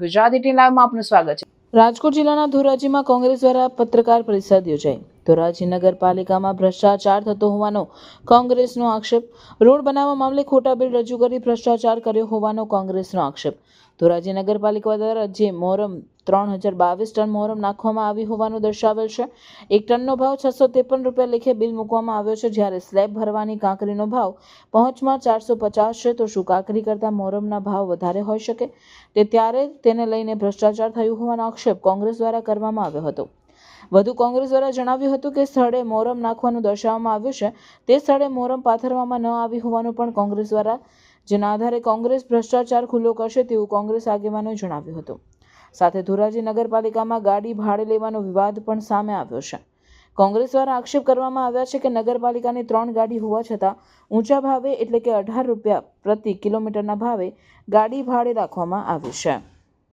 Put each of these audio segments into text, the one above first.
Gujarati T લાઈવમાં આપનું સ્વાગત છે. રાજકોટ જિલ્લાના ધોરાજીમાં કોંગ્રેસ દ્વારા પત્રકાર પરિષદ યોજાઈ. ધોરાજી નગરપાલિકામાં ભ્રષ્ટાચાર થતો હોવાનો કોંગ્રેસનો આક્ષેપ. રોડ બનાવવા મામલે ખોટા બિલ રજૂ કરી ભ્રષ્ટાચાર કર્યો હોવાનો કોંગ્રેસનો આક્ષેપ. ધોરાજી નગરપાલિકા દ્વારા જે મોરમ ત્રણ હજાર બાવીસ ટન મોરમ નાખવામાં આવી હોવાનું દર્શાવેલ છે. એક ટનનો ભાવ છસો ત્રેપન રૂપિયા લેખે બિલ મૂકવામાં આવ્યો છે. જ્યારે સ્લેબ ભરવાની કાંકરીનો ભાવ પહોંચમાં ચારસો પચાસ છે, તો શું કાંકરી કરતાં મોરમના ભાવ વધારે હોઈ શકે? તે ત્યારે તેને લઈને ભ્રષ્ટાચાર થયું હોવાનો આક્ષેપ કોંગ્રેસ દ્વારા કરવામાં આવ્યો હતો. વધુ કોંગ્રેસ દ્વારા જણાવ્યું હતું કે સ્થળે મોરમ નાખવાનું દર્શાવવામાં આવ્યું છે. તે સ્થળે મોરમ પાથરવામાં ન આવી હોવાનું પણ કોંગ્રેસ દ્વારા, જેના આધારે કોંગ્રેસ ભ્રષ્ટાચાર ખુલ્લો કરશે તેવું કોંગ્રેસ આગેવાનોએ જણાવ્યું હતું. સાથે ધોરાજી નગરપાલિકામાં ગાડી ભાડે લેવાનો વિવાદ પણ સામે આવ્યો છે. કોંગ્રેસ દ્વારા આક્ષેપ કરવામાં આવ્યા છે કે નગરપાલિકાની ત્રણ ગાડી હોવા છતાં ઊંચા ભાવે એટલે કે અઢાર રૂપિયા પ્રતિ કિલોમીટરના ભાવે ગાડી ભાડે રાખવામાં આવી છે.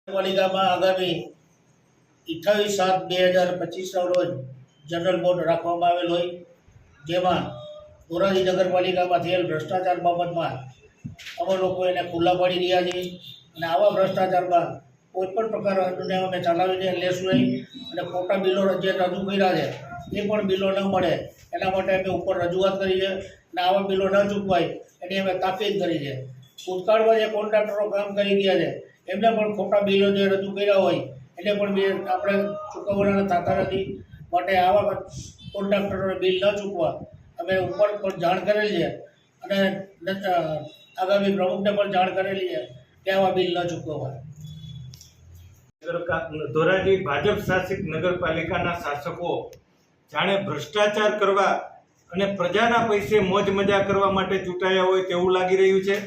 નગરપાલિકામાં આગામી અઠ્ઠાવીસ સાત બે હજાર પચીસના રોજ જનરલ બોર્ડ રાખવામાં આવેલ હોય. જેમાં ધોરાજી નગરપાલિકામાં થયેલ ભ્રષ્ટાચાર બાબતમાં અમે લોકો એને ખુલ્લા પાડી રહ્યા છીએ અને આવા ભ્રષ્ટાચારમાં કોઈપણ પ્રકાર પ્રકારને અમે ચલાવીને લેશું નહીં. અને ખોટા બિલો જે રજૂ કર્યા છે, એ પણ બિલો ન મળે. એના માટે અમે ઉપર રજૂઆત કરી છે અને આવા બિલો ન ચૂકવાય એની અમે તાકીદ કરી છે. ભૂતકાળમાં જે કોન્ટ્રાક્ટરો કામ કરી ગયા છે, એમને પણ ખોટા બિલો જે રજૂ કર્યા હોય એને પણ બે આપણે ચૂકવવાના થતા નથી. માટે આવા કોન્ટ્રાક્ટરોને બિલ ન ચૂકવા અમે ઉપર પણ જાણ કરેલી છે. અને આગામી પ્રમુખને પણ જાણ કરેલી છે કે આવા બિલ ન ચૂકવવા. ધોરાજી ભાજપ શાસિત નગરપાલિકાના શાસકો જાણે ભ્રષ્ટાચાર કરવા અને પ્રજાના પૈસે મોજ મજા કરવા માટે ચૂંટાયા હોય તેવું લાગી રહ્યું છે.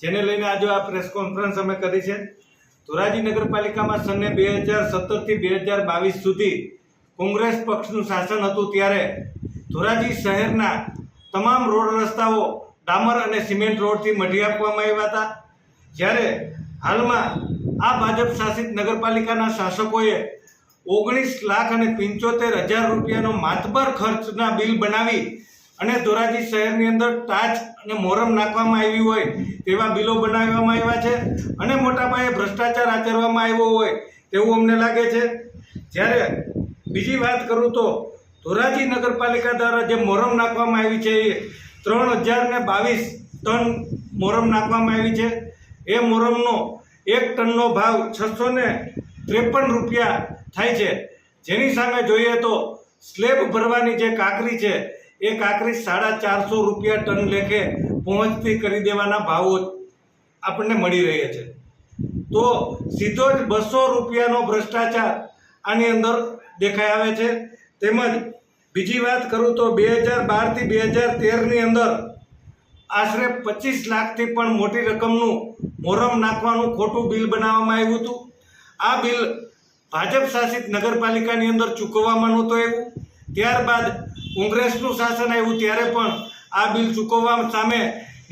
જેને લઈને આજે આ પ્રેસ કોન્ફરન્સ અમે કરી છે. ધોરાજી નગરપાલિકામાં સને બે હજાર સત્તરથી બે હજાર બાવીસ સુધી કોંગ્રેસ પક્ષનું શાસન હતું ત્યારે ધોરાજી શહેરના તમામ રોડ રસ્તાઓ ડામર અને સિમેન્ટ રોડથી મઢી આપવામાં આવ્યા હતા. જ્યારે હાલમાં આ ભાજપ શાસિત નગરપાલિકાના શાસકોએ ઓગણીસ લાખ અને પંચોતેર હજાર રૂપિયાનો માતબર ખર્ચના બિલ બનાવી અને ધોરાજી શહેરની અંદર ટાચ અને મોરમ નાખવામાં આવી હોય, તેવા બિલો બનાવવામાં આવ્યા છે અને મોટા પાયે ભ્રષ્ટાચાર આચરવામાં આવ્યો હોય તેવું અમને લાગે છે. જ્યારે બીજી વાત કરું તો ધોરાજી નગરપાલિકા દ્વારા જે મોરમ નાખવામાં આવી છે એ ત્રણ હજાર ને બાવીસ ટન મોરમ નાખવામાં આવી છે. એ મોરમનો એક ટનનો ભાવ છસો ને ત્રેપન રૂપિયા થાય છે. જેની સામે જોઈએ તો સ્લેબ ભરવાની જે કાકરી છે એ કાકરી સાડા ચારસો રૂપિયા ટન લેખે પહોંચતી કરી દેવાના ભાવો આપણને મળી રહ્યા છે. તો સીધો જ બસો રૂપિયાનો ભ્રષ્ટાચાર આની અંદર દેખાઈ આવે છે. તેમજ બીજી વાત કરું તો બે હજાર બારથી બે હજાર તેરની અંદર આશરે પચીસ લાખથી પણ મોટી રકમનું મોરમ નાખવાનું ખોટું બિલ બનાવવામાં આવ્યું હતું. આ બિલ ભાજપ શાસિત નગરપાલિકાની અંદર ચૂકવવામાં નહોતો આવ્યું. ત્યારબાદ કોંગ્રેસનું શાસન આવ્યું ત્યારે પણ આ બિલ ચૂકવવા સામે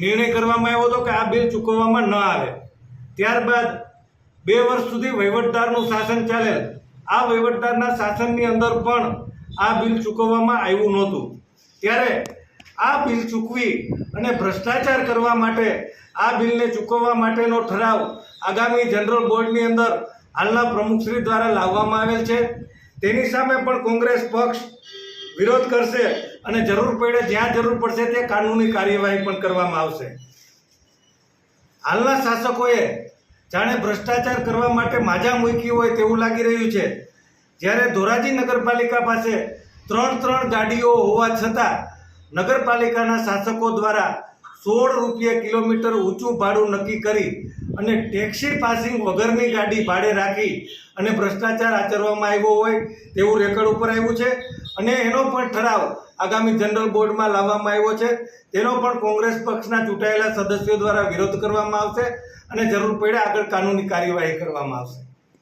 નિર્ણય કરવામાં આવ્યો હતો કે આ બિલ ચૂકવવામાં ન આવે. ત્યારબાદ બે વર્ષ સુધી વહીવટદારનું શાસન ચાલેલ. આ વહીવટદારના શાસનની અંદર પણ આ બિલ ચૂકવવામાં આવ્યું નહોતું. ત્યારે આ બિલ ચૂકવી અને ભ્રષ્ટાચાર કરવા માટે આ બિલને ચૂકવવા માટેનો ઠરાવ આગામી જનરલ બોર્ડની અંદર હાલના પ્રમુખશ્રી દ્વારા લાવવામાં આવેલ છે. તેની સામે પણ કોંગ્રેસ પક્ષ વિરોધ કરશે અને જરૂર પડે જ્યાં જરૂર પડશે તે કાનૂની કાર્યવાહી પણ કરવામાં આવશે. હાલના શાસકોએ જાણે ભ્રષ્ટાચાર કરવા માટે માજા મૂકી હોય તેવું લાગી રહ્યું છે. જ્યારે ધોરાજી નગરપાલિકા પાસે ત્રણ ત્રણ ગાડીઓ હોવા છતાં નગરપાલિકાના શાસકો દ્વારા સોળ રૂપિયા કિલોમીટર ઊંચું ભાડું નક્કી કરી અને ટેક્સી પાસિંગ વગરની ગાડી ભાડે રાખી અને ભ્રષ્ટાચાર આચરવામાં આવ્યો હોય તેવું રેકર્ડ ઉપર આવ્યું છે. અને એનો પણ ઠરાવ આગામી જનરલ બોર્ડમાં લાવવામાં આવ્યો છે. તેનો પણ કોંગ્રેસ પક્ષના ચૂંટાયેલા સદસ્યો દ્વારા વિરોધ કરવામાં આવશે અને જરૂર પડે આગળ કાનૂની કાર્યવાહી કરવામાં આવશે.